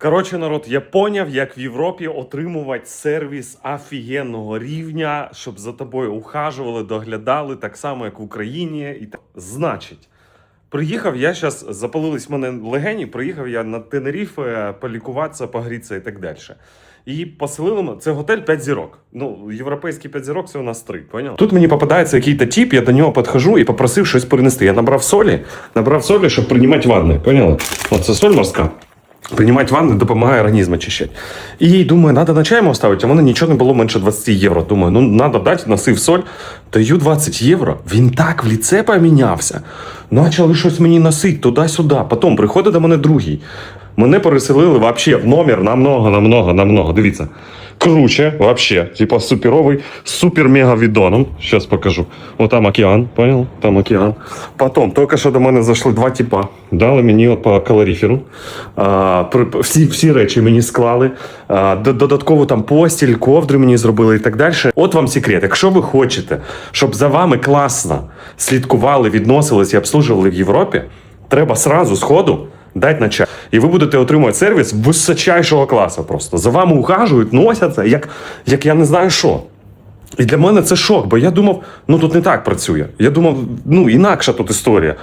Коротше, народ, я поняв, як в Європі отримувати сервіс офігенного рівня, щоб за тобою ухажували, доглядали, так само, як в Україні. І так. Значить, приїхав я зараз, запалились в мене легені, приїхав я на Тенеріфе полікуватися, погрітися і так далі. І поселили. Це готель 5 зірок. Ну, європейський 5 зірок це у нас 3, поняв? Тут мені попадається якийсь тип, я до нього підходжу і попросив щось принести. Я набрав солі, набрав солі, щоб приймати ванни. Поняли? Оце соль морська. Приймати ванну допомагає організм очищати. І думаю, треба на чай ставити, а в мене нічого не було менше 20 євро. Думаю, ну треба дати, носив соль. Даю 20 євро. Він так в ліце помінявся. Почали щось мені носити туди-сюди. Потім приходить до мене другий. Мене переселили вообще в номер намного, намного, намного. Дивіться. Круче, вообще. Типа суперовий, супер-мега відоном. Сейчас покажу. О, там океан, понял? Там океан. Потім, тільки що до мене зайшли два типа. Дали мені от по калоріферу. А, всі, всі речі мені склали. А, додатково там постіль, ковдри мені зробили і так далі. От вам секрет. Якщо ви хочете, щоб за вами класно слідкували, відносились і обслужували в Європі, треба сразу сходу дати на чай. І ви будете отримувати сервіс височайшого класу. Просто за вами ухажують, носяться, як, як я не знаю що. І для мене це шок, бо я думав, ну тут не так працює. Я думав, ну інакша тут історія.